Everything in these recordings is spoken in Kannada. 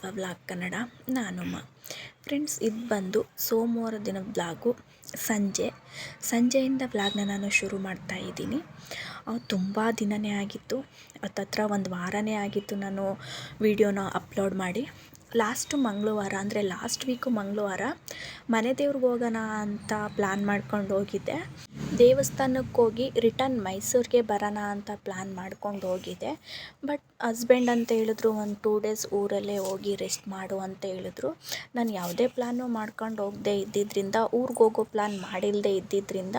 ಬಸವ ವ್ಲಾಗ್ ಕನ್ನಡ, ನಾನು ಅಮ್ಮ ಫ್ರೆಂಡ್ಸ್, ಇದು ಬಂದು ಸೋಮವಾರ ದಿನ ಬ್ಲಾಗು ಸಂಜೆ. ಸಂಜೆಯಿಂದ ವ್ಲಾಗ್ನ ನಾನು ಶುರು ಮಾಡ್ತಾ ಇದ್ದೀನಿ. ತುಂಬ ದಿನವೇ ಆಗಿತ್ತು. ಹತ್ತತ್ರ ಒಂದು ವಾರನೇ ಆಗಿತ್ತು ನಾನು ವಿಡಿಯೋನ ಅಪ್ಲೋಡ್ ಮಾಡಿ. ಲಾಸ್ಟು ಮಂಗಳವಾರ, ಅಂದರೆ ಲಾಸ್ಟ್ ವೀಕು ಮಂಗಳವಾರ ಮನೆ ದೇವ್ರಿಗೆ ಹೋಗೋಣ ಅಂತ ಪ್ಲ್ಯಾನ್ ಮಾಡ್ಕೊಂಡು ಹೋಗಿದ್ದೆ. ದೇವಸ್ಥಾನಕ್ಕೆ ಹೋಗಿ ರಿಟರ್ನ್ ಮೈಸೂರಿಗೆ ಬರೋಣ ಅಂತ ಪ್ಲ್ಯಾನ್ ಮಾಡ್ಕೊಂಡು ಹೋಗಿದ್ದೆ. ಬಟ್ ಹಸ್ಬೆಂಡ್ ಅಂತ ಹೇಳಿದ್ರು ಒಂದು ಟೂ ಡೇಸ್ ಊರಲ್ಲೇ ಹೋಗಿ ರೆಸ್ಟ್ ಮಾಡು ಅಂತ ಹೇಳಿದ್ರು. ನಾನು ಯಾವುದೇ ಪ್ಲ್ಯಾನು ಮಾಡ್ಕೊಂಡು ಹೋಗದೆ ಇದ್ದಿದ್ದರಿಂದ ಊರಿಗೆ ಹೋಗೋ ಪ್ಲ್ಯಾನ್ ಮಾಡಿಲ್ಲದೆ ಇದ್ದಿದ್ದರಿಂದ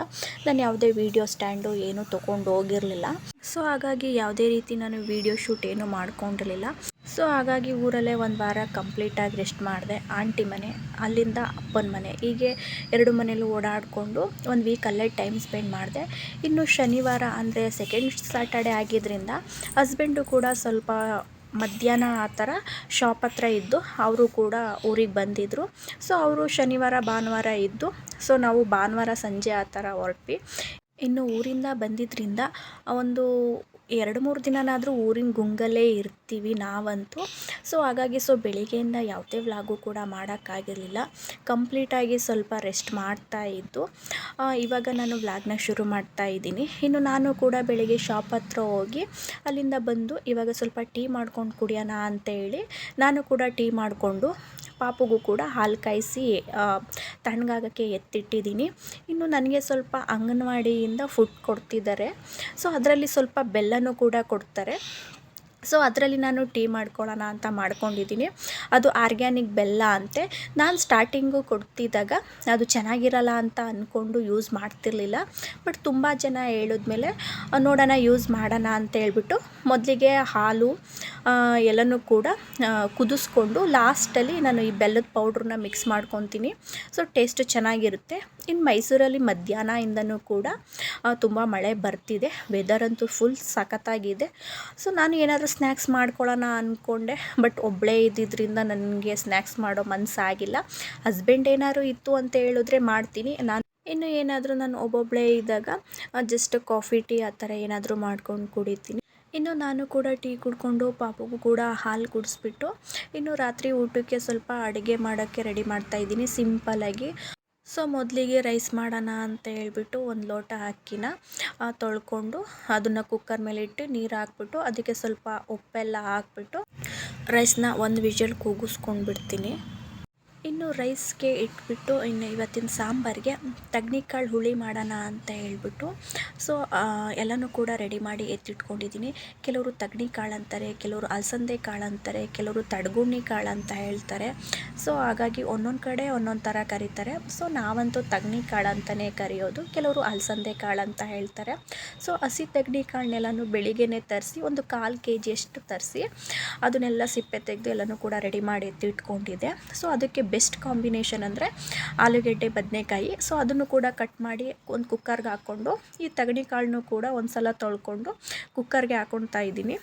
ನಾನು ಯಾವುದೇ ವೀಡಿಯೋ ಸ್ಟ್ಯಾಂಡು ಏನೂ ತೊಗೊಂಡು ಹೋಗಿರಲಿಲ್ಲ. ಸೊ ಹಾಗಾಗಿ ಯಾವುದೇ ರೀತಿ ನಾನು ವೀಡಿಯೋ ಶೂಟ್ ಏನೂ ಮಾಡ್ಕೊಂಡಿರಲಿಲ್ಲ. ಸೊ ಹಾಗಾಗಿ ಊರಲ್ಲೇ ಒಂದು ವಾರ ಕಂಪ್ಲೀಟಾಗಿ ರೆಸ್ಟ್ ಮಾಡಿದೆ. ಆಂಟಿ ಮನೆ, ಅಲ್ಲಿಂದ ಅಪ್ಪನ ಮನೆ. ಹೀಗೆ ಎರಡು ಮನೇಲೂ ಓಡಾಡಿಕೊಂಡು ಒಂದು ವೀಕ್ ಅಲ್ಲೇ ಟೈಮ್ ಸ್ಪೆಂಡ್ ಮಾಡಿದೆ. ಇನ್ನು ಶನಿವಾರ ಅಂದರೆ ಸೆಕೆಂಡ್ ಸ್ಯಾಟರ್ಡೆ ಆಗಿದ್ದರಿಂದ ಹಸ್ಬೆಂಡು ಕೂಡ ಸ್ವಲ್ಪ ಮಧ್ಯಾಹ್ನ ಆ ಥರ ಶಾಪ್ ಹತ್ರ ಇದ್ದು ಅವರು ಕೂಡ ಊರಿಗೆ ಬಂದಿದ್ದರು ಸೊ ಅವರು ಶನಿವಾರ, ಭಾನುವಾರ ಇದ್ದು, ಸೊ ನಾವು ಭಾನುವಾರ ಸಂಜೆ ಆ ಥರ ಹೊರಟ್ವಿ. ಇನ್ನು ಊರಿಂದ ಬಂದಿದ್ದರಿಂದ ಒಂದು ಎರಡು ಮೂರು ದಿನನಾದರೂ ಊರಿನ ಗುಂಗಲ್ಲೇ ಇರ್ತೀವಿ ನಾವಂತೂ. ಸೊ ಹಾಗಾಗಿ ಸೊ ಬೆಳಿಗ್ಗೆಯಿಂದ ಯಾವುದೇ ವ್ಲಾಗು ಕೂಡ ಮಾಡೋಕ್ಕಾಗಿರಲಿಲ್ಲ. ಕಂಪ್ಲೀಟಾಗಿ ಸ್ವಲ್ಪ ರೆಸ್ಟ್ ಮಾಡ್ತಾ ಇದ್ದು ಇವಾಗ ನಾನು ವ್ಲಾಗ್ನ ಶುರು ಮಾಡ್ತಾ ಇದ್ದೀನಿ. ಇನ್ನು ನಾನು ಕೂಡ ಬೆಳಿಗ್ಗೆ ಶಾಪ್ ಹತ್ರ ಹೋಗಿ ಅಲ್ಲಿಂದ ಬಂದು ಇವಾಗ ಸ್ವಲ್ಪ ಟೀ ಮಾಡ್ಕೊಂಡು ಕುಡಿಯೋಣ ಅಂತ ಹೇಳಿ ನಾನು ಕೂಡ ಟೀ ಮಾಡಿಕೊಂಡು ಪಾಪುಗೂ ಕೂಡ ಹಾಲು ಕಾಯಿಸಿ ತಣ್ಣಗಾಗೋಕ್ಕೆ ಎತ್ತಿಟ್ಟಿದ್ದೀನಿ. ಇನ್ನು ನನಗೆ ಸ್ವಲ್ಪ ಅಂಗನವಾಡಿಯಿಂದ ಫುಡ್ ಕೊಡ್ತಿದ್ದಾರೆ. ಸೊ ಅದರಲ್ಲಿ ಸ್ವಲ್ಪ ಬೆಲ್ಲನೂ ಕೂಡ ಕೊಡ್ತಾರೆ. ಸೊ ಅದರಲ್ಲಿ ನಾನು ಟೀ ಮಾಡ್ಕೊಳ್ಳೋಣ ಅಂತ ಮಾಡ್ಕೊಂಡಿದ್ದೀನಿ. ಅದು ಆರ್ಗ್ಯಾನಿಕ್ ಬೆಲ್ಲ ಅಂತೆ. ನಾನು ಸ್ಟಾರ್ಟಿಂಗು ಕೊಡ್ತಿದ್ದಾಗ ಅದು ಚೆನ್ನಾಗಿರಲ್ಲ ಅಂತ ಅಂದ್ಕೊಂಡು ಯೂಸ್ ಮಾಡ್ತಿರ್ಲಿಲ್ಲ. ಬಟ್ ತುಂಬ ಜನ ಹೇಳಿದ್ಮೇಲೆ ನೋಡೋಣ ಯೂಸ್ ಮಾಡೋಣ ಅಂತ ಹೇಳ್ಬಿಟ್ಟು ಮೊದಲಿಗೆ ಹಾಲು ಎಲ್ಲನೂ ಕೂಡ ಕುದಿಸ್ಕೊಂಡು ಲಾಸ್ಟಲ್ಲಿ ನಾನು ಈ ಬೆಲ್ಲದ ಪೌಡ್ರನ್ನ ಮಿಕ್ಸ್ ಮಾಡ್ಕೊತೀನಿ. ಸೊ ಟೇಸ್ಟ್ ಚೆನ್ನಾಗಿರುತ್ತೆ. ಇನ್ನು ಮೈಸೂರಲ್ಲಿ ಮಧ್ಯಾಹ್ನದಿಂದನೂ ಕೂಡ ತುಂಬ ಮಳೆ ಬರ್ತಿದೆ. ವೆದರ್ ಅಂತೂ ಫುಲ್ ಸಖತ್ತಾಗಿದೆ. ಸೊ ನಾನು ಏನಾದರೂ ಸ್ನ್ಯಾಕ್ಸ್ ಮಾಡ್ಕೊಳ್ಳೋಣ ಅಂದ್ಕೊಂಡೆ ಬಟ್ ಒಬ್ಬಳೇ ಇದ್ದಿದ್ದರಿಂದ ನನಗೆ ಸ್ನ್ಯಾಕ್ಸ್ ಮಾಡೋ ಮನಸ್ಸಾಗಿಲ್ಲ ಹಸ್ಬೆಂಡ್ ಏನಾದ್ರು ಇತ್ತು ಅಂತ ಹೇಳಿದ್ರೆ ಮಾಡ್ತೀನಿ. ನಾನು ಇನ್ನು ಏನಾದರೂ ನಾನು ಒಬ್ಬೊಬ್ಬಳೇ ಇದ್ದಾಗ ಜಸ್ಟ್ ಕಾಫಿ ಟೀ ಆ ಥರ ಏನಾದರೂ ಮಾಡ್ಕೊಂಡು ಕುಡಿತೀನಿ. ಇನ್ನು ನಾನು ಕೂಡ ಟೀ ಕುಡ್ಕೊಂಡು, ಪಾಪಗೂ ಕೂಡ ಹಾಲು ಕುಡಿಸ್ಬಿಟ್ಟು, ಇನ್ನು ರಾತ್ರಿ ಊಟಕ್ಕೆ ಸ್ವಲ್ಪ ಅಡುಗೆ ಮಾಡೋಕ್ಕೆ ರೆಡಿ ಮಾಡ್ತಾ ಇದ್ದೀನಿ. ಸಿಂಪಲಾಗಿ ಸೊ ಮೊದಲಿಗೆ ರೈಸ್ ಮಾಡೋಣ ಅಂತ ಹೇಳ್ಬಿಟ್ಟು ಒಂದು ಲೋಟ ಅಕ್ಕಿನ ತೊಳ್ಕೊಂಡು ಅದನ್ನು ಕುಕ್ಕರ್ ಮೇಲೆ ಇಟ್ಟು ನೀರು ಹಾಕ್ಬಿಟ್ಟು ಅದಕ್ಕೆ ಸ್ವಲ್ಪ ಉಪ್ಪೆಲ್ಲ ಹಾಕ್ಬಿಟ್ಟು ರೈಸ್ನ ಒಂದು ವಿಷಲ್ ಕೂಗಿಸ್ಕೊಂಡು ಬಿಡ್ತೀನಿ ಇನ್ನು ರೈಸ್ಗೆ ಇಟ್ಬಿಟ್ಟು, ಇನ್ನು ಇವತ್ತಿನ ಸಾಂಬಾರಿಗೆ ತಗ್ನಿಕಾಳು ಹುಳಿ ಮಾಡೋಣ ಅಂತ ಹೇಳ್ಬಿಟ್ಟು, ಸೊ ಎಲ್ಲನೂ ಕೂಡ ರೆಡಿ ಮಾಡಿ ಎತ್ತಿಟ್ಕೊಂಡಿದ್ದೀನಿ. ಕೆಲವರು ತಗ್ನಿ ಕಾಳು ಅಂತಾರೆ, ಕೆಲವರು ಅಲಸಂದೆ ಕಾಳು ಅಂತಾರೆ, ಕೆಲವರು ತಡಗುಣಿ ಕಾಳು ಅಂತ ಹೇಳ್ತಾರೆ. ಸೊ, ಹಾಗಾಗಿ ಒಂದೊಂದು ಕಡೆ ಒಂದೊಂದು ಥರ ಕರೀತಾರೆ. ಸೊ, ನಾವಂತೂ ತಗ್ನಿ ಕಾಳು ಅಂತಲೇ ಕರೆಯೋದು, ಕೆಲವರು ಅಲಸಂದೆ ಕಾಳು ಅಂತ ಹೇಳ್ತಾರೆ. ಸೊ, ಹಸಿ ತಗ್ನಿ ಕಾಳನ್ನೆಲ್ಲನೂ ಬೆಳಿಗ್ಗೆನೇ ತರಿಸಿ, ಒಂದು ಕಾಲು ಕೆ ಜಿಯಷ್ಟು ತರಿಸಿ, ಅದನ್ನೆಲ್ಲ ಸಿಪ್ಪೆ ತೆಗೆದು ಎಲ್ಲನೂ ಕೂಡ ರೆಡಿ ಮಾಡಿ ಎತ್ತಿಟ್ಕೊಂಡಿದ್ದೆ. ಸೊ, ಅದಕ್ಕೆ ಬೆಸ್ಟ್ ಕಾಂಬಿನೇಷನ್ ಅಂದರೆ ಆಲೂಗೆಡ್ಡೆ, ಬದನೆಕಾಯಿ. ಸೊ ಅದನ್ನು ಕೂಡ ಕಟ್ ಮಾಡಿ ಒಂದು ಕುಕ್ಕರ್ಗೆ ಹಾಕ್ಕೊಂಡು, ಈ ತಗಣಿ ಕಾಳನ್ನು ಕೂಡ ಒಂದು ಸಲ ತೊಳ್ಕೊಂಡು ಕುಕ್ಕರ್ಗೆ ಹಾಕ್ಕೊಳ್ತಾ ಇದ್ದೀನಿ.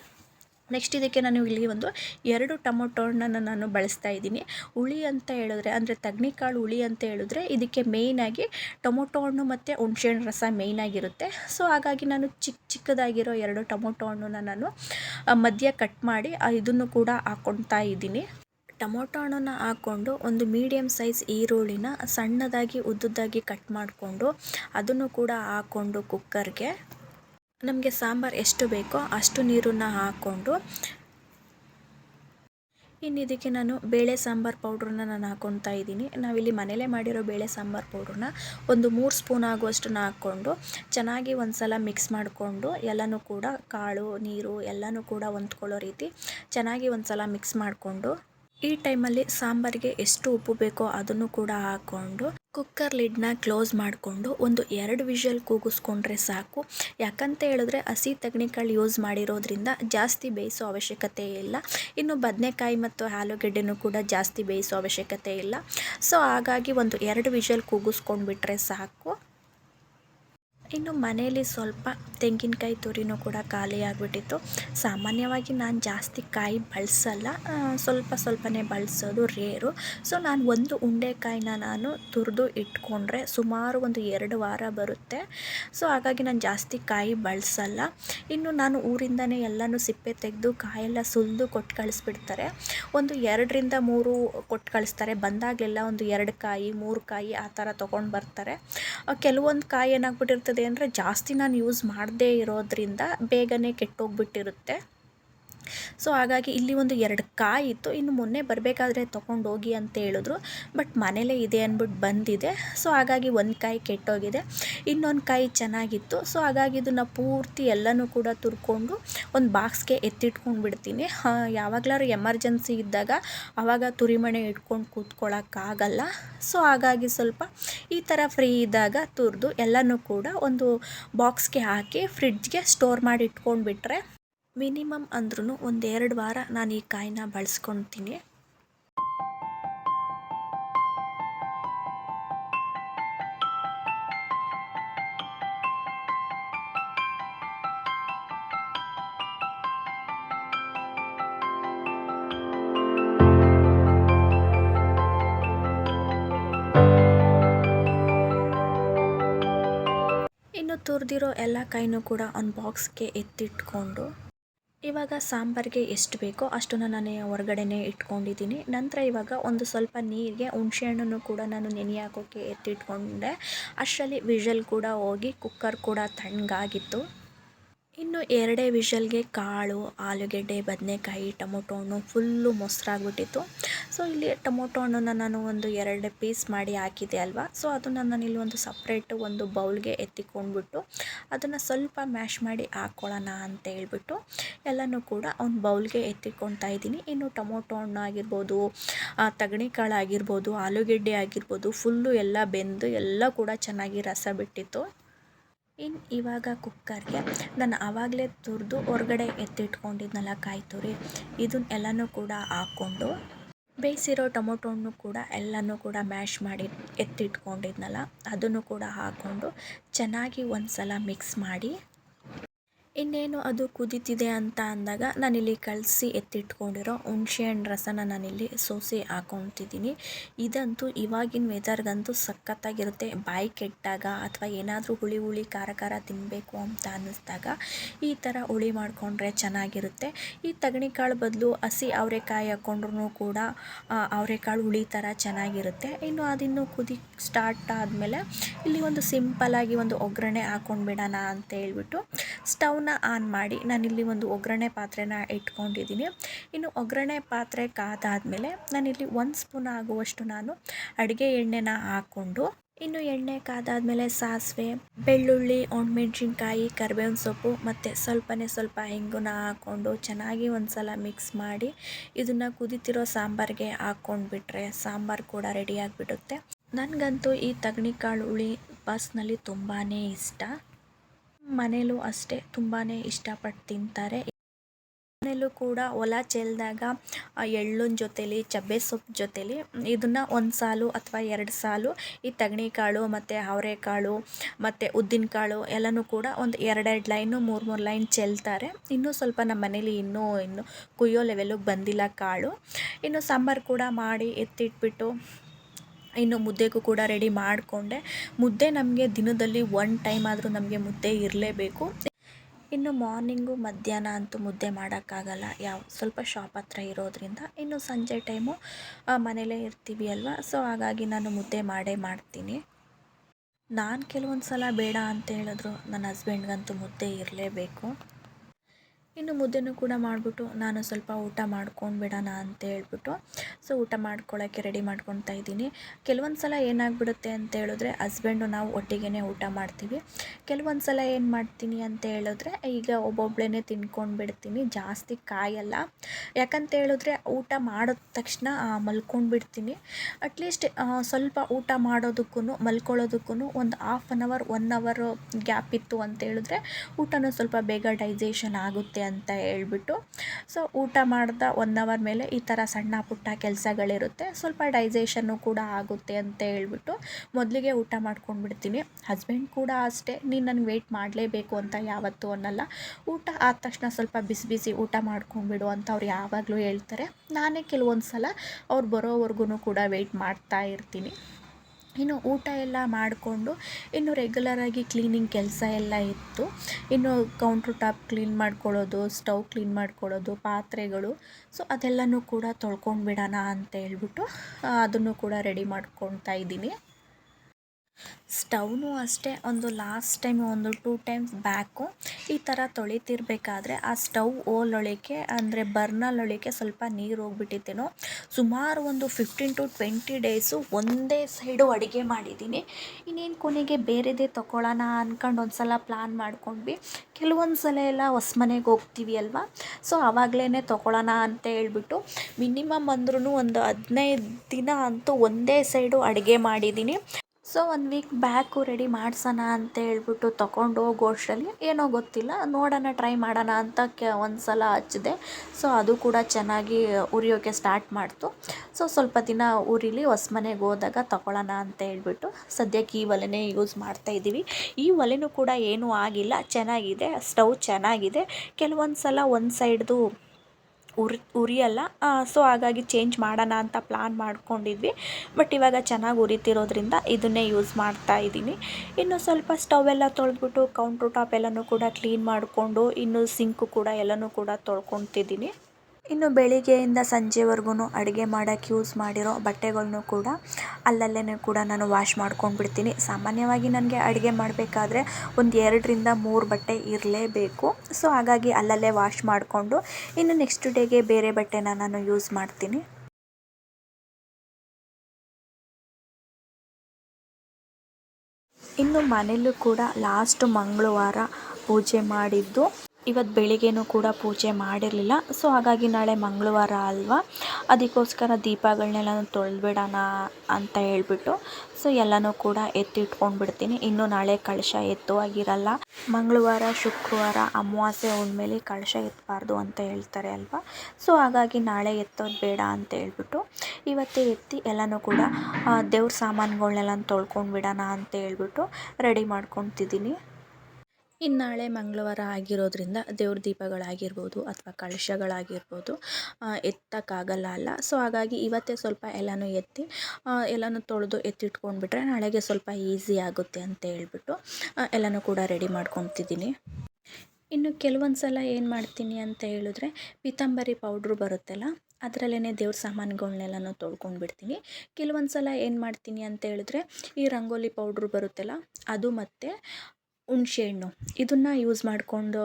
ನೆಕ್ಸ್ಟ್ ಇದಕ್ಕೆ ನಾನು ಇಲ್ಲಿ ಒಂದು ಎರಡು ಟೊಮೊಟೊ ಹಣ್ಣನ್ನು ನಾನು ಬಳಸ್ತಾ ಇದ್ದೀನಿ. ಹುಳಿ ಅಂತ ಹೇಳಿದ್ರೆ, ಅಂದರೆ ತಗ್ನಿಕಾಳು ಹುಳಿ ಅಂತ ಹೇಳಿದ್ರೆ, ಇದಕ್ಕೆ ಮೇಯ್ನಾಗಿ ಟೊಮೊಟೊ ಹಣ್ಣು ಮತ್ತು ಹುಣ್ಸೆಹಣ್ಣು ರಸ ಮೇಯ್ನಾಗಿರುತ್ತೆ ಸೊ ಹಾಗಾಗಿ ನಾನು ಚಿಕ್ಕ ಚಿಕ್ಕದಾಗಿರೋ ಎರಡು ಟೊಮೊಟೊ ಹಣ್ಣನ್ನ ನಾನು ಮಧ್ಯ ಕಟ್ ಮಾಡಿ ಇದನ್ನು ಕೂಡ ಹಾಕ್ಕೊಳ್ತಾ ಇದ್ದೀನಿ. ಟೊಮೊಟೊ ಹಣ್ಣನ್ನು ಹಾಕ್ಕೊಂಡು ಒಂದು ಮೀಡಿಯಮ್ ಸೈಜ್ ಈರುಳ್ಳಿನ ಸಣ್ಣದಾಗಿ, ಉದ್ದುದ್ದಾಗಿ ಕಟ್ ಮಾಡಿಕೊಂಡು ಅದನ್ನು ಕೂಡ ಹಾಕ್ಕೊಂಡು ಕುಕ್ಕರ್ಗೆ. ನಮಗೆ ಸಾಂಬಾರು ಎಷ್ಟು ಬೇಕೋ ಅಷ್ಟು ನೀರನ್ನು ಹಾಕ್ಕೊಂಡು. ಇನ್ನು ಇದಕ್ಕೆ ನಾನು ಬೇಳೆ ಸಾಂಬಾರು ಪೌಡ್ರನ್ನ ನಾನು ಹಾಕ್ಕೊತಾ ಇದ್ದೀನಿ. ನಾವಿಲ್ಲಿ ಮನೇಲೇ ಮಾಡಿರೋ ಬೇಳೆ ಸಾಂಬಾರು ಪೌಡ್ರನ್ನ ಒಂದು ಮೂರು ಸ್ಪೂನ್ ಆಗುವಷ್ಟನ್ನ ಹಾಕ್ಕೊಂಡು ಚೆನ್ನಾಗಿ ಒಂದು ಸಲ ಮಿಕ್ಸ್ ಮಾಡಿಕೊಂಡು ಎಲ್ಲನೂ ಕೂಡ ಕಾಳು, ನೀರು ಎಲ್ಲನೂ ಕೂಡ ಹೊಂದ್ಕೊಳ್ಳೋ ರೀತಿ ಚೆನ್ನಾಗಿ ಒಂದು ಸಲ ಮಿಕ್ಸ್ ಮಾಡಿಕೊಂಡು ಈ ಟೈಮಲ್ಲಿ ಸಾಂಬಾರಿಗೆ ಎಷ್ಟು ಉಪ್ಪು ಬೇಕೋ ಅದನ್ನು ಕೂಡ ಹಾಕ್ಕೊಂಡು ಕುಕ್ಕರ್ ಲಿಡ್ನ ಕ್ಲೋಸ್ ಮಾಡಿಕೊಂಡು ಒಂದು ಎರಡು ವಿಷಲ್ ಕೂಗಿಸ್ಕೊಂಡ್ರೆ ಸಾಕು. ಯಾಕಂತ ಹೇಳಿದ್ರೆ ಹಸಿ ತಗಣಿಕಾಳು ಯೂಸ್ ಮಾಡಿರೋದ್ರಿಂದ ಜಾಸ್ತಿ ಬೇಯಿಸೋ ಅವಶ್ಯಕತೆ ಇಲ್ಲ. ಇನ್ನು ಬದನೆಕಾಯಿ ಮತ್ತು ಆಲೂಗೆಡ್ಡೆನೂ ಕೂಡ ಜಾಸ್ತಿ ಬೇಯಿಸೋ ಅವಶ್ಯಕತೆ ಇಲ್ಲ. ಸೊ ಹಾಗಾಗಿ ಒಂದು ಎರಡು ವಿಷಲ್ ಕೂಗಿಸ್ಕೊಂಡ್ಬಿಟ್ರೆ ಸಾಕು. ಇನ್ನು ಮನೆಯಲ್ಲಿ ಸ್ವಲ್ಪ ತೆಂಗಿನಕಾಯಿ ತುರಿನೂ ಕೂಡ ಖಾಲಿಯಾಗಿಬಿಟ್ಟಿತ್ತು ಸಾಮಾನ್ಯವಾಗಿ ನಾನು ಜಾಸ್ತಿ ಕಾಯಿ ಬಳಸಲ್ಲ. ಸ್ವಲ್ಪ ಸ್ವಲ್ಪನೇ ಬಳಸೋದು ರೇರು. ಸೊ, ನಾನು ಒಂದು ಉಂಡೆಕಾಯಿನ ನಾನು ತುರಿದು ಇಟ್ಕೊಂಡ್ರೆ ಸುಮಾರು ಒಂದು ಎರಡು ವಾರ ಬರುತ್ತೆ. ಸೊ, ಹಾಗಾಗಿ ನಾನು ಜಾಸ್ತಿ ಕಾಯಿ ಬಳಸಲ್ಲ. ಇನ್ನು ನಾನು ಊರಿಂದನೇ ಎಲ್ಲನೂ ಸಿಪ್ಪೆ ತೆಗೆದು ಕಾಯೆಲ್ಲ ಸುಲಿದು ಕೊಟ್ಟು ಕಳಿಸ್ಬಿಡ್ತಾರೆ. ಒಂದು ಎರಡರಿಂದ ಮೂರು ಕೊಟ್ಟು ಕಳಿಸ್ತಾರೆ. ಬಂದಾಗೆಲ್ಲ ಒಂದು ಎರಡು ಕಾಯಿ, ಮೂರು ಕಾಯಿ ಆ ಥರ ತೊಗೊಂಡು ಬರ್ತಾರೆ. ಕೆಲವೊಂದು ಕಾಯಿ ಏನಾಗ್ಬಿಟ್ಟಿರ್ತದೆ ಅಂದರೆ ಜಾಸ್ತಿ ನಾನು ಯೂಸ್ ಮಾಡದೇ ಇರೋದ್ರಿಂದ ಬೇಗನೆ ಕೆಟ್ಟೋಗ್ಬಿಟ್ಟಿರುತ್ತೆ. ಸೊ ಹಾಗಾಗಿ ಇಲ್ಲಿ ಒಂದು ಎರಡು ಕಾಯಿ ಇತ್ತು. ಇನ್ನು ಮೊನ್ನೆ ಬರಬೇಕಾದ್ರೆ ತೊಗೊಂಡೋಗಿ ಅಂತ ಹೇಳಿದ್ರು. ಬಟ್ ಮನೇಲೇ ಇದೆ ಅಂದ್ಬಿಟ್ಟು ಬಂದಿದೆ. ಸೊ ಹಾಗಾಗಿ ಒಂದು ಕಾಯಿ ಕೆಟ್ಟೋಗಿದೆ. ಇನ್ನೊಂದು ಕಾಯಿ ಚೆನ್ನಾಗಿತ್ತು. ಸೊ ಹಾಗಾಗಿ ಇದನ್ನು ಪೂರ್ತಿ ಎಲ್ಲನೂ ಕೂಡ ತುರ್ಕೊಂಡು ಒಂದು ಬಾಕ್ಸ್ಗೆ ಎತ್ತಿಟ್ಕೊಂಡು ಬಿಡ್ತೀನಿ. ಯಾವಾಗಲಾರು ಎಮರ್ಜೆನ್ಸಿ ಇದ್ದಾಗ ಆವಾಗ ತುರಿಮಣೆ ಇಟ್ಕೊಂಡು ಕೂತ್ಕೊಳ್ಳೋಕ್ಕಾಗಲ್ಲ ಸೊ ಹಾಗಾಗಿ ಸ್ವಲ್ಪ ಈ ಥರ ಫ್ರೀ ಇದ್ದಾಗ ತುರಿದು ಎಲ್ಲನೂ ಕೂಡ ಒಂದು ಬಾಕ್ಸ್ಗೆ ಹಾಕಿ ಫ್ರಿಡ್ಜ್ಗೆ ಸ್ಟೋರ್ ಮಾಡಿ ಇಟ್ಕೊಂಡ್ಬಿಟ್ರೆ ಮಿನಿಮಮ್ ಅಂದ್ರೂ ಒಂದೆರಡು ವಾರ ನಾನು ಈ ಕಾಯಿನ ಬಳಸ್ಕೊತೀನಿ. ಇನ್ನು ತುರಿದಿರೋ ಎಲ್ಲ ಕೈನೂ ಕೂಡ ಒಂದು ಬಾಕ್ಸ್ಗೆ ಎತ್ತಿಟ್ಕೊಂಡು. ಇವಾಗ ಸಾಂಬಾರಿಗೆ ಎಷ್ಟು ಬೇಕೋ ಅಷ್ಟನ್ನು ನಾನು ಹೊರಗಡೆನೇ ಇಟ್ಕೊಂಡಿದ್ದೀನಿ. ನಂತರ ಇವಾಗ ಒಂದು ಸ್ವಲ್ಪ ನೀರಿಗೆ ಹುಣಸೆಹಣ್ಣನ್ನು ಕೂಡ ನಾನು ನೆನೆ ಹಾಕೋಕ್ಕೆ ಎತ್ತಿಟ್ಕೊಂಡೆ. ಅಷ್ಟರಲ್ಲಿ ವಿಷಲ್ ಕೂಡ ಹೋಗಿ, ಕುಕ್ಕರ್ ಕೂಡ ತಣ್ಣಗಾಗಿತ್ತು. ಇನ್ನು ಎರಡೇ ವಿಷಲ್ಗೆ ಕಾಳು, ಆಲೂಗೆಡ್ಡೆ, ಬದನೆಕಾಯಿ, ಟೊಮೊಟೊ ಹಣ್ಣು ಫುಲ್ಲು ಮೊಸರಾಗ್ಬಿಟ್ಟಿತ್ತು. ಸೊ ಇಲ್ಲಿ ಟೊಮೊಟೊ ಹಣ್ಣನ್ನು ನಾನು ಒಂದು ಎರಡು ಪೀಸ್ ಮಾಡಿ ಹಾಕಿದೆ ಅಲ್ವಾ? ಸೊ ಅದನ್ನು ನಾನು ಇಲ್ಲಿ ಒಂದು ಸಪ್ರೇಟು ಒಂದು ಬೌಲ್ಗೆ ಎತ್ತಿಕೊಂಡ್ಬಿಟ್ಟು ಅದನ್ನು ಸ್ವಲ್ಪ ಮ್ಯಾಶ್ ಮಾಡಿ ಹಾಕ್ಕೊಳ್ಳೋಣ ಅಂತ ಹೇಳ್ಬಿಟ್ಟು ಎಲ್ಲನೂ ಕೂಡ ಒಂದು ಬೌಲ್ಗೆ ಎತ್ತಿಕೊಳ್ತಾ ಇದ್ದೀನಿ. ಇನ್ನು ಟೊಮೊಟೊ ಹಣ್ಣು ಆಗಿರ್ಬೋದು ಕಾಳು ಆಗಿರ್ಬೋದು, ಆಲೂಗೆಡ್ಡೆ ಆಗಿರ್ಬೋದು, ಫುಲ್ಲು ಎಲ್ಲ ಬೆಂದು ಎಲ್ಲ ಕೂಡ ಚೆನ್ನಾಗಿ ರಸ ಬಿಟ್ಟಿತ್ತು. ಇನ್ನು ಇವಾಗ ಕುಕ್ಕರ್ಗೆ. ನಾನು ಆವಾಗಲೇ ತುರಿದು ಹೊರ್ಗಡೆ ಎತ್ತಿಟ್ಕೊಂಡಿದ್ನಲ್ಲ ಕಾಯಿ ತುರಿ. ಇದನ್ನ ಎಲ್ಲನೂ ಕೂಡ ಹಾಕ್ಕೊಂಡು ಬೇಯಿಸಿರೋ ಟೊಮೊಟೊ ಹಣ್ಣು ಕೂಡ ಎಲ್ಲನೂ ಕೂಡ ಮ್ಯಾಶ್ ಮಾಡಿ ಎತ್ತಿಟ್ಕೊಂಡಿದ್ನಲ್ಲ, ಅದನ್ನು ಕೂಡ ಹಾಕ್ಕೊಂಡು ಚೆನ್ನಾಗಿ ಒಂದು ಸಲ ಮಿಕ್ಸ್ ಮಾಡಿ ಇನ್ನೇನು ಅದು ಕುದೀತಿದೆ ಅಂತ ಅಂದಾಗ ನಾನಿಲ್ಲಿ ಕಲಸಿ ಎತ್ತಿಟ್ಕೊಂಡಿರೋ ಹುಣ್ಸೆಹಣ್ಣು ರಸನ ನಾನಿಲ್ಲಿ ಸೋಸಿ ಹಾಕೊತಿದ್ದೀನಿ. ಇದಂತೂ ಇವಾಗಿನ ವೆದರ್ಗಂತೂ ಸಖತ್ತಾಗಿರುತ್ತೆ. ಬಾಯಿ ಕೆಟ್ಟಾಗ ಅಥವಾ ಏನಾದರೂ ಹುಳಿ ಹುಳಿ ಖಾರ ಖಾರ ತಿನ್ನಬೇಕು ಅಂತ ಅನ್ನಿಸ್ದಾಗ ಈ ಥರ ಹುಳಿ ಮಾಡಿಕೊಂಡ್ರೆ ಚೆನ್ನಾಗಿರುತ್ತೆ. ಈ ತಗಣಿ ಕಾಳು ಬದಲು ಹಸಿ ಅವರೆಕಾಯಿ ಹಾಕ್ಕೊಂಡ್ರೂ ಕೂಡ ಅವರೆಕಾಳು ಹುಳಿ ಥರ ಚೆನ್ನಾಗಿರುತ್ತೆ. ಇನ್ನು ಅದಿನ್ನು ಕುದಿ ಸ್ಟಾರ್ಟ್ ಆದಮೇಲೆ ಇಲ್ಲಿ ಒಂದು ಸಿಂಪಲ್ಲಾಗಿ ಒಂದು ಒಗ್ಗರಣೆ ಹಾಕ್ಕೊಂಡ್ಬಿಡೋಣ ಅಂತ ಹೇಳ್ಬಿಟ್ಟು ಸ್ಟವ್ನ ಆನ್ ಮಾಡಿ ನಾನಿಲ್ಲಿ ಒಂದು ಒಗ್ಗರಣೆ ಪಾತ್ರೆನ ಇಟ್ಕೊಂಡಿದ್ದೀನಿ. ಇನ್ನು ಒಗ್ಗರಣೆ ಪಾತ್ರೆ ಕಾದಾದಮೇಲೆ ನಾನಿಲ್ಲಿ ಒಂದು ಸ್ಪೂನ್ ಆಗುವಷ್ಟು ನಾನು ಅಡುಗೆ ಎಣ್ಣೆನ ಹಾಕ್ಕೊಂಡು, ಇನ್ನು ಎಣ್ಣೆ ಕಾದಾದಮೇಲೆ ಸಾಸಿವೆ, ಬೆಳ್ಳುಳ್ಳಿ, ಒಣಮೆಣ್ಸಿನ್ಕಾಯಿ, ಕರಿಬೇವಿನ ಸೊಪ್ಪು ಮತ್ತು ಸ್ವಲ್ಪನೇ ಸ್ವಲ್ಪ ಹೆಂಗುನ ಹಾಕ್ಕೊಂಡು ಚೆನ್ನಾಗಿ ಒಂದು ಸಲ ಮಿಕ್ಸ್ ಮಾಡಿ ಇದನ್ನು ಕುದಿತಿರೋ ಸಾಂಬಾರಿಗೆ ಹಾಕ್ಕೊಂಡ್ಬಿಟ್ರೆ ಸಾಂಬಾರು ಕೂಡ ರೆಡಿಯಾಗಿಬಿಡುತ್ತೆ ನನಗಂತೂ ಈ ಕಾಳು ಹುಳಿ ಬಸ್ನಲ್ಲಿ ತುಂಬಾ ಇಷ್ಟ. ಮನೇಲೂ ಅಷ್ಟೇ ತುಂಬಾ ಇಷ್ಟಪಟ್ಟು ತಿಂತಾರೆ. ಮನೇಲೂ ಕೂಡ ಹೊಲ ಚೆಲ್ಲಿದಾಗ ಎಳ್ಳಿನ ಜೊತೇಲಿ, ಚಬ್ಬೆ ಸೊಪ್ಪು ಜೊತೇಲಿ, ಇದನ್ನು ಒಂದು ಸಾಲು ಅಥವಾ ಎರಡು ಸಾಲು, ಈ ಕಾಳು ಮತ್ತು ಅವರೆಕಾಳು ಮತ್ತು ಉದ್ದಿನಕಾಳು ಎಲ್ಲನೂ ಕೂಡ ಒಂದು ಎರಡೆರಡು ಲೈನು, ಮೂರು ಮೂರು ಲೈನ್ ಚೆಲ್ತಾರೆ. ಇನ್ನೂ ಸ್ವಲ್ಪ ನಮ್ಮ ಮನೇಲಿ ಇನ್ನೂ ಇನ್ನೂ ಕುಯ್ಯೋ ಲೆವೆಲ್ಲಿಗೆ ಬಂದಿಲ್ಲ ಕಾಳು. ಇನ್ನು ಸಾಂಬಾರು ಕೂಡ ಮಾಡಿ ಎತ್ತಿಟ್ಬಿಟ್ಟು ಇನ್ನು ಮುದ್ದೆಗೂ ಕೂಡ ರೆಡಿ ಮಾಡಿಕೊಂಡೆ. ಮುದ್ದೆ ನಮಗೆ ದಿನದಲ್ಲಿ ಒನ್ ಟೈಮ್ ಆದರೂ ನಮಗೆ ಮುದ್ದೆ ಇರಲೇಬೇಕು. ಇನ್ನು ಮಾರ್ನಿಂಗು ಮಧ್ಯಾಹ್ನ ಅಂತೂ ಮುದ್ದೆ ಮಾಡೋಕ್ಕಾಗಲ್ಲ. ಯಾವ, ಸ್ವಲ್ಪ ಶಾಪ್ ಹತ್ರ ಇರೋದ್ರಿಂದ. ಇನ್ನು ಸಂಜೆ ಟೈಮು ಮನೇಲೇ ಇರ್ತೀವಿ ಅಲ್ವಾ? ಸೊ ಹಾಗಾಗಿ ನಾನು ಮುದ್ದೆ ಮಾಡೇ ಮಾಡ್ತೀನಿ. ನಾನು ಕೆಲವೊಂದು ಸಲ ಬೇಡ ಅಂತ ಹೇಳಿದ್ರು. ನನ್ನ ಹಸ್ಬೆಂಡ್ಗಂತೂ ಮುದ್ದೆ ಇರಲೇಬೇಕು. ಇನ್ನು ಮುದ್ದೆನೂ ಕೂಡ ಮಾಡಿಬಿಟ್ಟು ನಾನು ಸ್ವಲ್ಪ ಊಟ ಮಾಡ್ಕೊಂಡು ಬಿಡೋಣ ಅಂತ ಹೇಳ್ಬಿಟ್ಟು, ಸೊ ಊಟ ಮಾಡ್ಕೊಳ್ಳೋಕ್ಕೆ ರೆಡಿ ಮಾಡ್ಕೊತಾ ಇದ್ದೀನಿ. ಕೆಲವೊಂದು ಸಲ ಏನಾಗ್ಬಿಡುತ್ತೆ ಅಂತ ಹೇಳಿದ್ರೆ ಹಸ್ಬೆಂಡು ನಾವು ಒಟ್ಟಿಗೆ ಊಟ ಮಾಡ್ತೀವಿ. ಕೆಲವೊಂದು ಸಲ ಏನು ಮಾಡ್ತೀನಿ ಅಂತ ಹೇಳಿದ್ರೆ ಈಗ ಒಬ್ಬೊಬ್ಳೇ ತಿನ್ಕೊಂಡು ಬಿಡ್ತೀನಿ ಜಾಸ್ತಿ ಕಾಯಲ್ಲ. ಯಾಕಂತ ಹೇಳಿದ್ರೆ ಊಟ ಮಾಡಿದ ತಕ್ಷಣ ಮಲ್ಕೊಂಡು ಬಿಡ್ತೀನಿ ಅಟ್ಲೀಸ್ಟ್ ಸ್ವಲ್ಪ ಊಟ ಮಾಡೋದಕ್ಕೂ ಮಲ್ಕೊಳ್ಳೋದಕ್ಕೂ ಒಂದು half an hour one hour gap ಇತ್ತು ಅಂತ ಹೇಳಿದ್ರೆ ಊಟನೂ ಸ್ವಲ್ಪ ಬೇಗ ಡೈಜೇಷನ್ ಆಗುತ್ತೆ ಅಂತ ಹೇಳ್ಬಿಟ್ಟು ಸೊ ಊಟ ಮಾಡಿದ ಒನ್ ಅವರ್ ಮೇಲೆ ಈ ಥರ ಸಣ್ಣ ಪುಟ್ಟ ಕೆಲಸಗಳಿರುತ್ತೆ. ಸ್ವಲ್ಪ ಡೈಜೆಷನ್ನು ಕೂಡ ಆಗುತ್ತೆ ಅಂತ ಹೇಳ್ಬಿಟ್ಟು ಮೊದಲಿಗೆ ಊಟ ಮಾಡ್ಕೊಂಡು ಬಿಡ್ತೀನಿ. ಹಸ್ಬೆಂಡ್ ಕೂಡ ಅಷ್ಟೇ, ನೀನು ನನಗೆ ವೆಯ್ಟ್ ಮಾಡಲೇಬೇಕು ಅಂತ ಯಾವತ್ತೂ ಅನ್ನಲ್ಲ. ಊಟ ಆದ ತಕ್ಷಣ ಸ್ವಲ್ಪ ಬಿಸಿ ಬಿಸಿ ಊಟ ಮಾಡ್ಕೊಂಡ್ಬಿಡು ಅಂತ ಅವ್ರು ಯಾವಾಗಲೂ ಹೇಳ್ತಾರೆ. ನಾನೇ ಕೆಲವೊಂದು ಸಲ ಅವ್ರು ಬರೋವರೆಗೂ ಕೂಡ ವೆಯ್ಟ್ ಮಾಡ್ತಾ ಇರ್ತೀನಿ. ಇನ್ನು ಊಟ ಎಲ್ಲ ಮಾಡಿಕೊಂಡು ಇನ್ನು ರೆಗ್ಯುಲರಾಗಿ ಕ್ಲೀನಿಂಗ್ ಕೆಲಸ ಎಲ್ಲ ಇತ್ತು. ಇನ್ನು ಕೌಂಟ್ರ್ ಟಾಪ್ ಕ್ಲೀನ್ ಮಾಡ್ಕೊಳ್ಳೋದು ಸ್ಟವ್ ಕ್ಲೀನ್ ಮಾಡ್ಕೊಳ್ಳೋದು, ಪಾತ್ರೆಗಳು. ಸೊ ಅದೆಲ್ಲನೂ ಕೂಡ ತೊಳ್ಕೊಂಡು ಬಿಡೋಣ ಅಂತ ಹೇಳ್ಬಿಟ್ಟು, ಅದನ್ನು ಕೂಡ ರೆಡಿ ಮಾಡ್ಕೊತಾ ಇದ್ದೀನಿ. ಸ್ಟವ್ನು ಅಷ್ಟೇ, ಒಂದು ಲಾಸ್ಟ್ ಟೈಮ್ ಒಂದು ಟೂ ಟೈಮ್ಸ್ ಬ್ಯಾಕು. ಈ ಥರ ತೊಳಿತಿರ್ಬೇಕಾದ್ರೆ ಆ ಸ್ಟವ್ ಓಲೊಳಿಕೆ, ಅಂದರೆ ಬರ್ನಲ್ಲೊಳಿಕೆ ಸ್ವಲ್ಪ ನೀರು ಹೋಗ್ಬಿಟ್ಟಿತ್ತೇನೋ ಸುಮಾರು ಒಂದು ಫಿಫ್ಟೀನ್ ಟು ಟ್ವೆಂಟಿ ಡೇಸು ಒಂದೇ ಸೈಡು ಅಡುಗೆ ಮಾಡಿದ್ದೀನಿ. ಇನ್ನೇನು ಕೊನೆಗೆ ಬೇರೆದೇ ತೊಗೊಳ್ಳೋಣ ಅಂದ್ಕೊಂಡು ಒಂದು ಸಲ ಪ್ಲ್ಯಾನ್ ಮಾಡ್ಕೊಂಡ್ವಿ. ಕೆಲವೊಂದು ಸಲ ಎಲ್ಲ ಹೊಸ ಮನೆಗೆ ಹೋಗ್ತೀವಿ ಅಲ್ವಾ? ಸೊ ಆವಾಗಲೇ ತೊಗೊಳ್ಳೋಣ ಅಂತ ಹೇಳ್ಬಿಟ್ಟು ಮಿನಿಮಮ್ ಅಂದ್ರೂ ಒಂದು ಹದಿನೈದು ದಿನ ಅಂತೂ ಒಂದೇ ಸೈಡು ಅಡುಗೆ ಮಾಡಿದ್ದೀನಿ. So one week back ready ಮಾಡ್ಸೋಣ ಅಂತ ಹೇಳ್ಬಿಟ್ಟು ತೊಗೊಂಡು ಹೋಗೋಷ್ಟರಲ್ಲಿ ಏನೋ ಗೊತ್ತಿಲ್ಲ. ನೋಡೋಣ ಟ್ರೈ ಮಾಡೋಣ ಅಂತ ಕೆ ಒಂದು ಸಲ ಹಚ್ಚಿದೆ. ಸೊ ಅದು ಕೂಡ ಚೆನ್ನಾಗಿ ಉರಿಯೋಕ್ಕೆ ಸ್ಟಾರ್ಟ್ ಮಾಡ್ತು. ಸೊ ಸ್ವಲ್ಪ ದಿನ ಉರಿಲಿ ಹೊಸ ಮನೆಗೆ ಹೋದಾಗ ತೊಗೊಳ್ಳೋಣ ಅಂತ ಹೇಳ್ಬಿಟ್ಟು ಸದ್ಯಕ್ಕೆ ಈ ಒಲೆನೇ ಯೂಸ್ ಮಾಡ್ತಾ ಇದ್ದೀವಿ. ಈ ಒಲೆನೂ ಕೂಡ ಏನೂ ಆಗಿಲ್ಲ. ಚೆನ್ನಾಗಿದೆ. ಸ್ಟವ್ ಚೆನ್ನಾಗಿದೆ. ಕೆಲವೊಂದು ಸಲ ಒಂದು ಸೈಡ್ದು ಉರಿ, ಉರಿಯಲ್ಲ. ಸೊ ಹಾಗಾಗಿ ಚೇಂಜ್ ಮಾಡೋಣ ಅಂತ ಪ್ಲ್ಯಾನ್ ಮಾಡ್ಕೊಂಡಿದ್ವಿ. ಬಟ್ ಇವಾಗ ಚೆನ್ನಾಗಿ ಉರಿತಿರೋದ್ರಿಂದ ಇದನ್ನೇ ಯೂಸ್ ಮಾಡ್ತಾ ಇದ್ದೀನಿ. ಇನ್ನು ಸ್ವಲ್ಪ ಸ್ಟವ್ ಎಲ್ಲ ತೊಳೆದ್ಬಿಟ್ಟು ಕೌಂಟ್ರ್ ಟಾಪ್ ಎಲ್ಲನೂ ಕೂಡ ಕ್ಲೀನ್ ಮಾಡಿಕೊಂಡು, ಇನ್ನು ಸಿಂಕು ಕೂಡ ಎಲ್ಲನೂ ಕೂಡ ತೊಳ್ಕೊತಿದ್ದೀನಿ. ಇನ್ನು ಬೆಳಿಗ್ಗೆಯಿಂದ ಸಂಜೆವರೆಗೂ ಅಡುಗೆ ಮಾಡೋಕ್ಕೆ ಯೂಸ್ ಮಾಡಿರೋ ಬಟ್ಟೆಗಳನ್ನೂ ಕೂಡ ಅಲ್ಲಲ್ಲೇ ಕೂಡ ನಾನು ವಾಶ್ ಮಾಡ್ಕೊಂಡ್ಬಿಡ್ತೀನಿ. ಸಾಮಾನ್ಯವಾಗಿ ನನಗೆ ಅಡುಗೆ ಮಾಡಬೇಕಾದ್ರೆ ಒಂದು ಎರಡರಿಂದ ಮೂರು ಬಟ್ಟೆ ಇರಲೇಬೇಕು. ಸೊ ಹಾಗಾಗಿ ಅಲ್ಲಲ್ಲೇ ವಾಶ್ ಮಾಡಿಕೊಂಡು ಇನ್ನು ನೆಕ್ಸ್ಟ್ ಡೇಗೆ ಬೇರೆ ಬಟ್ಟೆನ ನಾನು ಯೂಸ್ ಮಾಡ್ತೀನಿ. ಇನ್ನು ಮನೇಲೂ ಕೂಡ ಲಾಸ್ಟ್ ಮಂಗಳವಾರ ಪೂಜೆ ಮಾಡಿದ್ದು ಇವತ್ತು ಬೆಳಿಗ್ಗೆನೂ ಕೂಡ ಪೂಜೆ ಮಾಡಿರಲಿಲ್ಲ. ಸೊ, ಹಾಗಾಗಿ ನಾಳೆ ಮಂಗಳವಾರ ಅಲ್ವಾ? ಅದಕ್ಕೋಸ್ಕರ ದೀಪಗಳನ್ನೆಲ್ಲ ತೊಳೆದ್ಬಿಡೋಣ ಅಂತ ಹೇಳಿಬಿಟ್ಟು, ಸೊ, ಎಲ್ಲನೂ ಕೂಡ ಎತ್ತಿಟ್ಕೊಂಡು ಬಿಡ್ತೀನಿ ಇನ್ನು ನಾಳೆ ಕಳಶ ಎತ್ತುವಾಗಿರಲ್ಲ ಮಂಗಳವಾರ, ಶುಕ್ರವಾರ, ಅಮಾವಾಸ್ಯೆ ಹುಣ್ಮೇಲಿ ಕಳಶ ಎತ್ತಬಾರ್ದು ಅಂತ ಹೇಳ್ತಾರೆ ಅಲ್ವಾ? ಸೊ, ಹಾಗಾಗಿ ನಾಳೆ ಎತ್ತೋದು ಬೇಡ ಅಂತ ಹೇಳ್ಬಿಟ್ಟು, ಇವತ್ತೇ ಎತ್ತಿ ಎಲ್ಲನೂ ಕೂಡ ದೇವ್ರ ಸಾಮಾನುಗಳನ್ನೆಲ್ಲ ತೊಳ್ಕೊಂಡು ಬಿಡೋಣ ಅಂತ ಹೇಳ್ಬಿಟ್ಟು ರೆಡಿ ಮಾಡ್ಕೊತಿದ್ದೀನಿ. ಇನ್ನು ನಾಳೆ ಮಂಗಳವಾರ ಆಗಿರೋದ್ರಿಂದ ದೇವ್ರ ದೀಪಗಳಾಗಿರ್ಬೋದು ಅಥವಾ ಕಳಶಗಳಾಗಿರ್ಬೋದು ಎತ್ತಕ್ಕಾಗಲ್ಲ ಅಲ್ಲ. ಸೊ ಹಾಗಾಗಿ ಇವತ್ತೇ ಸ್ವಲ್ಪ ಎಲ್ಲನೂ ಎತ್ತಿ ಎಲ್ಲನೂ ತೊಳೆದು ಎತ್ತಿಟ್ಕೊಂಡ್ಬಿಟ್ರೆ ನಾಳೆಗೆ ಸ್ವಲ್ಪ ಈಸಿ ಆಗುತ್ತೆ ಅಂತ ಹೇಳ್ಬಿಟ್ಟು ಎಲ್ಲನೂ ಕೂಡ ರೆಡಿ ಮಾಡ್ಕೊತಿದ್ದೀನಿ ಇನ್ನು ಕೆಲವೊಂದು ಸಲ ಏನು ಮಾಡ್ತೀನಿ ಅಂತ ಹೇಳಿದ್ರೆ ಪೀತಾಂಬರಿ ಪೌಡ್ರು ಬರುತ್ತಲ್ಲ ಅದರಲ್ಲೇ ದೇವ್ರ ಸಾಮಾನುಗಳನ್ನೆಲ್ಲನೂ ತೊಳ್ಕೊಂಡು ಬಿಡ್ತೀನಿ ಕೆಲವೊಂದು ಸಲ ಏನು ಮಾಡ್ತೀನಿ ಅಂತ ಹೇಳಿದ್ರೆ ಈ ರಂಗೋಲಿ ಪೌಡ್ರು ಬರುತ್ತಲ್ಲ, ಅದು ಮತ್ತು ಹುಣ್ಸೆಹಣ್ಣು. ಇದನ್ನು ಯೂಸ್ ಮಾಡಿಕೊಂಡು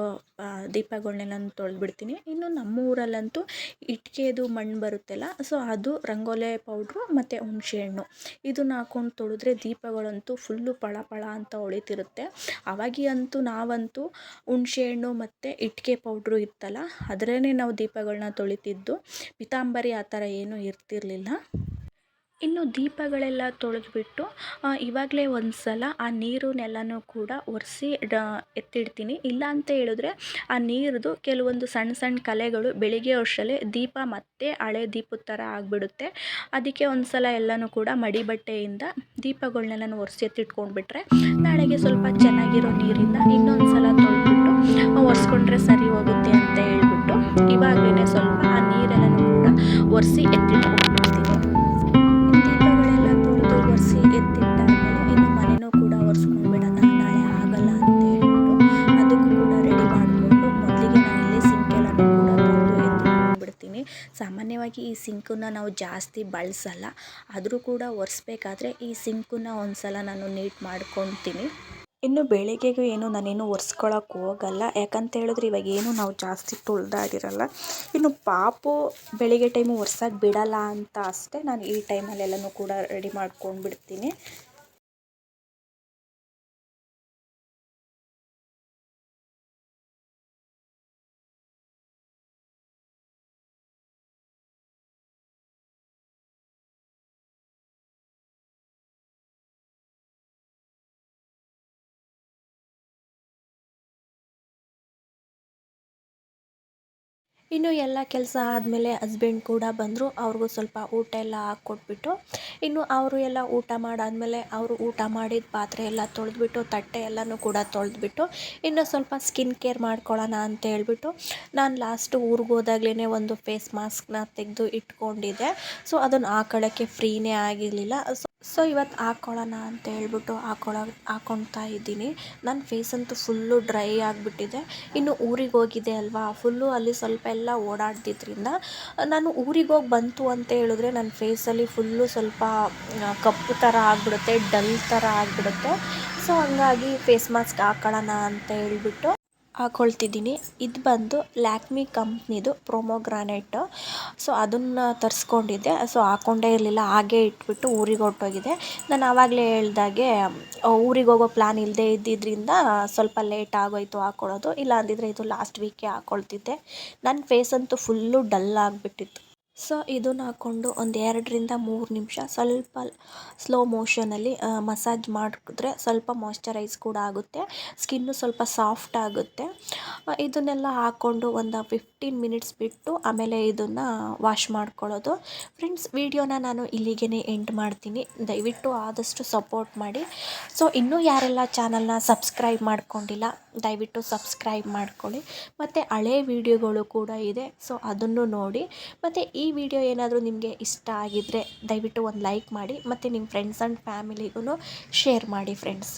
ದೀಪಗಳ್ನೆಲ್ಲ ತೊಳೆದ್ಬಿಡ್ತೀನಿ. ಇನ್ನು ನಮ್ಮ ಊರಲ್ಲಂತೂ ಇಟ್ಟಿಗೆದು ಮಣ್ಣು ಬರುತ್ತಲ್ಲ ಸೊ ಅದು ರಂಗೋಲಿ ಪೌಡ್ರು ಮತ್ತು ಹುಣ್ಸೆಹಣ್ಣು. ಇದನ್ನ ಹಾಕ್ಕೊಂಡು ತೊಳೆದ್ರೆ ದೀಪಗಳಂತೂ ಫುಲ್ಲು ಪಳ ಪಳ ಅಂತ ಹೊಳಿತಿರುತ್ತೆ. ಅಂತೂ ನಾವಂತೂ ಹುಣ್ಸೆಹಣ್ಣು ಮತ್ತು ಇಟ್ಟಿಗೆ ಪೌಡ್ರು ಇತ್ತಲ್ಲ ಅದರೇ ನಾವು ದೀಪಗಳನ್ನ ತೊಳಿತಿದ್ದು. ಪೀತಾಂಬರಿ ಆ ಥರ ಏನೂ ಇರ್ತಿರಲಿಲ್ಲ. ಇನ್ನು ದೀಪಗಳೆಲ್ಲ ತೊಳೆದ್ಬಿಟ್ಟು ಇವಾಗಲೇ ಒಂದು ಸಲ ಆ ನೀರನ್ನೆಲ್ಲನೂ ಕೂಡ ಒರೆಸಿ ಡ, ಎತ್ತಿಡ್ತೀನಿ. ಇಲ್ಲ ಅಂತ ಹೇಳಿದ್ರೆ ಆ ನೀರದು ಕೆಲವೊಂದು ಸಣ್ಣ ಸಣ್ಣ ಕಲೆಗಳು ಬೆಳಿಗ್ಗೆ ಅಷ್ಟರಲ್ಲೇ ದೀಪ ಮತ್ತೆ ಹಳೆ ದೀಪದ ಥರ ಆಗಿಬಿಡುತ್ತೆ. ಅದಕ್ಕೆ ಒಂದು ಸಲ ಎಲ್ಲನೂ ಕೂಡ ಮಡಿ ಬಟ್ಟೆಯಿಂದ ದೀಪಗಳ್ನೆಲ್ಲನೂ ಒರೆಸಿ ಎತ್ತಿಟ್ಕೊಂಡ್ಬಿಟ್ರೆ ನಾಳೆಗೆ ಸ್ವಲ್ಪ ಚೆನ್ನಾಗಿರೋ ನೀರಿಂದ ಇನ್ನೊಂದು ಸಲ ತೊಳೆದ್ಬಿಟ್ಟು ಒರೆಸ್ಕೊಂಡ್ರೆ ಸರಿ ಹೋಗುತ್ತೆ ಅಂತ ಹೇಳ್ಬಿಟ್ಟು ಇವಾಗಲೇ ಸ್ವಲ್ಪ ಆ ನೀರೆಲ್ಲನೂ ಕೂಡ ಒರೆಸಿ ಎತ್ತಿಟ್ಕೊಂಡ್ಬಿಡ್ತೀನಿ. ದೀಪಗಳೆಲ್ಲ ತುಳಿದು ಒರೆಸಿ ಎತ್ತಿಟ್ಟಾದ್ಮೇಲೆ ಇನ್ನು ಮನೆಯೂ ಕೂಡ ಒರೆಸ್ಕೊಂಡ್ಬಿಡೋಣ ನಾಳೆ ಆಗಲ್ಲ ಅಂತ ಹೇಳ್ಬಿಟ್ಟು ಅದಕ್ಕೂ ಕೂಡ ರೆಡಿ ಮಾಡಿಕೊಂಡು ಮೊದಲಿಗೆ ನಾನಿಲ್ಲಿ ಸಿಂಕೆಲ್ಲನೂ ಕೂಡ ತೊಳೆದು ಎತ್ತಿಟ್ಕೊಂಡ್ಬಿಡ್ತೀನಿ ಸಾಮಾನ್ಯವಾಗಿ ಈ ಸಿಂಕನ್ನು ನಾವು ಜಾಸ್ತಿ ಬಳಸಲ್ಲ, ಆದರೂ ಕೂಡ ಒರೆಸ್ಬೇಕಾದ್ರೆ ಈ ಸಿಂಕನ್ನು ಒಂದು ಸಲ ನಾನು ನೀಟ್ ಮಾಡ್ಕೊತೀನಿ. ಇನ್ನು ಬೆಳಿಗ್ಗೆಗೂ ಏನು ನಾನೇನು ಒರೆಸ್ಕೊಳಕ್ಕೆ ಹೋಗಲ್ಲ. ಯಾಕಂತ ಹೇಳಿದ್ರೆ ಇವಾಗ ಏನು ನಾವು ಜಾಸ್ತಿ ತೊಳ್ದಾಡಿರಲ್ಲ ಇನ್ನು ಪಾಪು ಬೆಳಿಗ್ಗೆ ಟೈಮು ಒರ್ಸಕ್ಕೆ ಬಿಡಲ್ಲ ಅಂತ ಅಷ್ಟೇ ನಾನು ಈ ಟೈಮಲ್ಲೆಲ್ಲನೂ ಕೂಡ ರೆಡಿ ಮಾಡ್ಕೊಂಡು ಬಿಡ್ತೀನಿ ಇನ್ನು ಎಲ್ಲ ಕೆಲಸ ಆದಮೇಲೆ ಹಸ್ಬೆಂಡ್ ಕೂಡ ಬಂದರು. ಅವ್ರಿಗೂ ಸ್ವಲ್ಪ ಊಟ ಎಲ್ಲ ಹಾಕ್ಕೊಟ್ಬಿಟ್ಟು, ಇನ್ನು ಅವರು ಎಲ್ಲ ಊಟ ಮಾಡಾದಮೇಲೆ ಅವರು ಊಟ ಮಾಡಿದ ಪಾತ್ರೆ ಎಲ್ಲ ತೊಳೆದ್ಬಿಟ್ಟು, ತಟ್ಟೆ ಎಲ್ಲನೂ ಕೂಡ ತೊಳೆದ್ಬಿಟ್ಟು, ಇನ್ನು ಸ್ವಲ್ಪ ಸ್ಕಿನ್ ಕೇರ್ ಮಾಡ್ಕೊಳ್ಳೋಣ ಅಂತ ಹೇಳ್ಬಿಟ್ಟು ನಾನು ಲಾಸ್ಟು ಊರಿಗೆ ಹೋದಾಗ್ಲೇ ಒಂದು ಫೇಸ್ ಮಾಸ್ಕ್ನ ತೆಗೆದು ಇಟ್ಕೊಂಡಿದ್ದೆ. ಸೊ ಅದನ್ನು ಹಾಕೊಳ್ಳೋಕ್ಕೆ ಫ್ರೀನೇ ಆಗಿರಲಿಲ್ಲ. ಸೊ ಸೊ ಇವತ್ತು ಹಾಕ್ಕೊಳ್ಳೋಣ ಅಂತ ಹೇಳ್ಬಿಟ್ಟು ಹಾಕ್ಕೊಳ್ಳೋ ಹಾಕ್ಕೊಳ್ತಾ ಇದ್ದೀನಿ. ನನ್ನ ಫೇಸ್ ಅಂತೂ ಫುಲ್ಲು ಡ್ರೈ ಆಗಿಬಿಟ್ಟಿದೆ. ಇನ್ನು ಊರಿಗೆ ಹೋಗಿದೆ ಅಲ್ವಾ? ಫುಲ್ಲು ಅಲ್ಲಿ ಸ್ವಲ್ಪ ಎಲ್ಲ ಓಡಾಡ್ತಿದ್ರಿಂದ ನಾನು ಊರಿಗೆ ಹೋಗಿ ಬಂತು ಅಂತ ಹೇಳಿದ್ರೆ ನನ್ನ ಫೇಸಲ್ಲಿ ಫುಲ್ಲು ಸ್ವಲ್ಪ ಕಪ್ಪು ಥರ ಆಗಿಬಿಡುತ್ತೆ, ಡಲ್ ಥರ ಆಗಿಬಿಡುತ್ತೆ. ಸೊ ಹಂಗಾಗಿ ಫೇಸ್ ಮಾಸ್ಕ್ ಹಾಕೊಳ್ಳೋಣ ಅಂತ ಹೇಳ್ಬಿಟ್ಟು ಹಾಕ್ಕೊಳ್ತಿದ್ದೀನಿ ಇದು ಬಂದು ಲ್ಯಾಕ್ಮಿ ಕಂಪ್ನಿದು ಪ್ರೊಮೋಗ್ರಾನೆಟ್. ಸೊ, ಅದನ್ನು ತರಿಸ್ಕೊಂಡಿದ್ದೆ. ಸೊ ಹಾಕ್ಕೊಂಡೇ ಇರಲಿಲ್ಲ. ಹಾಗೇ ಇಟ್ಬಿಟ್ಟು ಊರಿಗೆ ಹೊರ್ಟೋಗಿದೆ. ನಾನು ಆವಾಗಲೇ ಹೇಳ್ದಾಗೆ ಊರಿಗೆ ಹೋಗೋ ಪ್ಲ್ಯಾನ್ ಇಲ್ಲದೆ ಇದ್ದಿದ್ದರಿಂದ ಸ್ವಲ್ಪ ಲೇಟ್ ಆಗೋಯ್ತು ಹಾಕ್ಕೊಳ್ಳೋದು ಇಲ್ಲ ಅಂದಿದ್ದರೆ ಇದು ಲಾಸ್ಟ್ ವೀಕೆ ಹಾಕ್ಕೊಳ್ತಿದ್ದೆ ನನ್ನ ಫೇಸ್ ಅಂತೂ ಫುಲ್ಲು ಡಲ್ ಆಗಿಬಿಟ್ಟಿತ್ತು. ಸೊ ಇದನ್ನ ಹಾಕ್ಕೊಂಡು ಒಂದು ಎರಡರಿಂದ ಮೂರು ನಿಮಿಷ. ಸ್ವಲ್ಪ ಸ್ಲೋ ಮೋಷನಲ್ಲಿ ಮಸಾಜ್ ಮಾಡಿದ್ರೆ ಸ್ವಲ್ಪ ಮಾಯ್ಶ್ಚರೈಸ್ ಕೂಡ ಆಗುತ್ತೆ. ಸ್ಕಿನ್ನು ಸ್ವಲ್ಪ ಸಾಫ್ಟ್ ಆಗುತ್ತೆ. ಇದನ್ನೆಲ್ಲ ಹಾಕ್ಕೊಂಡು ಒಂದು ಫಿಫ್ಟೀನ್ ಮಿನಿಟ್ಸ್ ಬಿಟ್ಟು ಆಮೇಲೆ ಇದನ್ನು ವಾಶ್ ಮಾಡ್ಕೊಳ್ಳೋದು. ಫ್ರೆಂಡ್ಸ್ ವಿಡಿಯೋನ ನಾನು ಇಲ್ಲಿಗೆ ಎಂಡ್ ಮಾಡ್ತೀನಿ. ದಯವಿಟ್ಟು ಆದಷ್ಟು ಸಪೋರ್ಟ್ ಮಾಡಿ. ಸೊ ಇನ್ನೂ ಯಾರೆಲ್ಲ ಚಾನಲ್ನ ಸಬ್ಸ್ಕ್ರೈಬ್ ಮಾಡ್ಕೊಂಡಿಲ್ಲ, ದಯವಿಟ್ಟು ಸಬ್ಸ್ಕ್ರೈಬ್ ಮಾಡ್ಕೊಳ್ಳಿ. ಮತ್ತು ಹಳೆ ವಿಡಿಯೋಗಳು ಕೂಡ ಇದೆ. ಸೊ ಅದನ್ನು ನೋಡಿ. ಮತ್ತು ಈ ವಿಡಿಯೋ ಏನಾದರೂ ನಿಮಗೆ ಇಷ್ಟ ಆಗಿದ್ದರೆ ದಯವಿಟ್ಟು ಒಂದು ಲೈಕ್ ಮಾಡಿ ಮತ್ತು ನಿಮ್ಮ ಫ್ರೆಂಡ್ಸ್ ಆ್ಯಂಡ್ ಫ್ಯಾಮಿಲಿಗೂ ಶೇರ್ ಮಾಡಿ ಫ್ರೆಂಡ್ಸ್